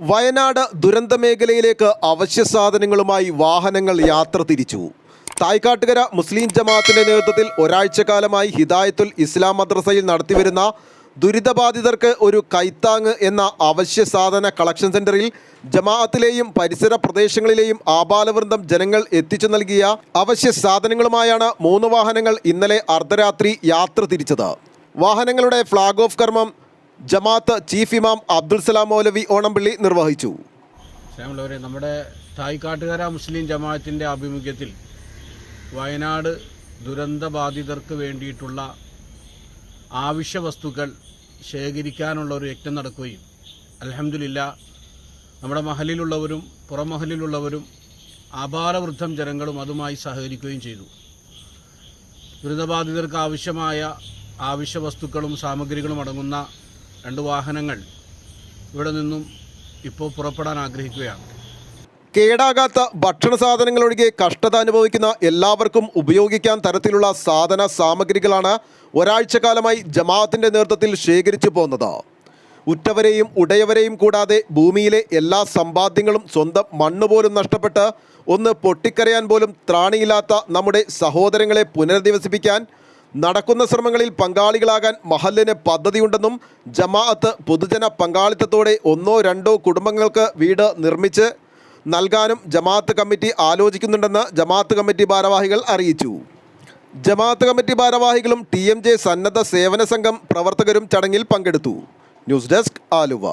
വയനാട് ദുരന്ത മേഖലയിലേക്ക് അവശ്യ സാധനങ്ങളുമായി വാഹനങ്ങൾ യാത്ര തിരിച്ചു. തായ്ക്കാട്ടുകര മുസ്ലിം ജമാഅത്തിന്റെ നേതൃത്വത്തിൽ ഒരാഴ്ചക്കാലമായി ഹിദായത്തുൽ ഇസ്ലാം മദ്രസയിൽ നടത്തിവരുന്ന ദുരിതബാധിതർക്ക് ഒരു കൈത്താങ് എന്ന അവശ്യ സാധന കളക്ഷൻ സെന്ററിൽ ജമാഅത്തിലെയും പരിസര പ്രദേശങ്ങളിലെയും ആപാലവൃന്ദം ജനങ്ങൾ എത്തിച്ചു നൽകിയ അവശ്യ സാധനങ്ങളുമായാണ് മൂന്ന് വാഹനങ്ങൾ ഇന്നലെ അർദ്ധരാത്രി യാത്ര തിരിച്ചത്. വാഹനങ്ങളുടെ ഫ്ളാഗ് ഓഫ് കർമ്മം ജമാഅത്ത് ചീഫ് ഇമാം അബ്ദുൽ സലാം മൗലവി ഓണംപള്ളി നിർവഹിച്ചു. സ്നേഹമുള്ളവരെ നമ്മുടെ തായ്ക്കാട്ടുകര മുസ്ലിം ജമാഅത്തിന്റെ ആഭിമുഖ്യത്തിൽ വയനാട് ദുരന്ത ബാധിതർക്ക് വേണ്ടിയിട്ടുള്ള ആവശ്യ വസ്തുക്കൾ ശേഖരിക്കാനുള്ള ഒരു യജ്ഞം നടക്കുകയും അലഹമില്ല നമ്മുടെ മഹലിലുള്ളവരും പുറം മഹലിലുള്ളവരും ആപാലവൃദ്ധം ജനങ്ങളും അതുമായി സഹകരിക്കുകയും ചെയ്തു. ദുരിതബാധിതർക്ക് ആവശ്യമായ ആവശ്യ വസ്തുക്കളും സാമഗ്രികളും അടങ്ങുന്ന രണ്ട് വാഹനങ്ങൾ ഇവിടെ നിന്നും ഇപ്പോൾ പുറപ്പെടാൻ ആഗ്രഹിക്കുകയാണ്. കേടാകാത്ത ഭക്ഷണ സാധനങ്ങളൊഴികെ കഷ്ടത അനുഭവിക്കുന്ന എല്ലാവർക്കും ഉപയോഗിക്കാൻ തരത്തിലുള്ള സാധന സാമഗ്രികളാണ് ഒരാഴ്ച കാലമായി ജമാഅത്തിന്റെ നേതൃത്വത്തിൽ ശേഖരിച്ചു പോന്നത് ഉറ്റവരെയും ഉടയവരെയും കൂടാതെ ഭൂമിയിലെ എല്ലാ സമ്പാദ്യങ്ങളും സ്വന്തം മണ്ണ് പോലും നഷ്ടപ്പെട്ട് ഒന്ന് പൊട്ടിക്കരയാൻ പോലും ത്രാണിയില്ലാത്ത നമ്മുടെ സഹോദരങ്ങളെ പുനരധിവസിപ്പിക്കാൻ നടക്കുന്ന ശ്രമങ്ങളിൽ പങ്കാളികളാകാൻ മഹല്ലിന് പദ്ധതിയുണ്ടെന്നും ജമാഅത്ത് പൊതുജന പങ്കാളിത്തത്തോടെ ഒന്നോ രണ്ടോ കുടുംബങ്ങൾക്ക് വീട് നിർമ്മിച്ച് നൽകാനും ജമാഅത്ത് കമ്മിറ്റി ആലോചിക്കുന്നുണ്ടെന്ന് ജമാഅത്ത് കമ്മിറ്റി ഭാരവാഹികൾ അറിയിച്ചു. ജമാഅത്ത് കമ്മിറ്റി ഭാരവാഹികളും ടി സന്നദ്ധ സേവന സംഘം പ്രവർത്തകരും ചടങ്ങിൽ പങ്കെടുത്തു. News desk Aluva.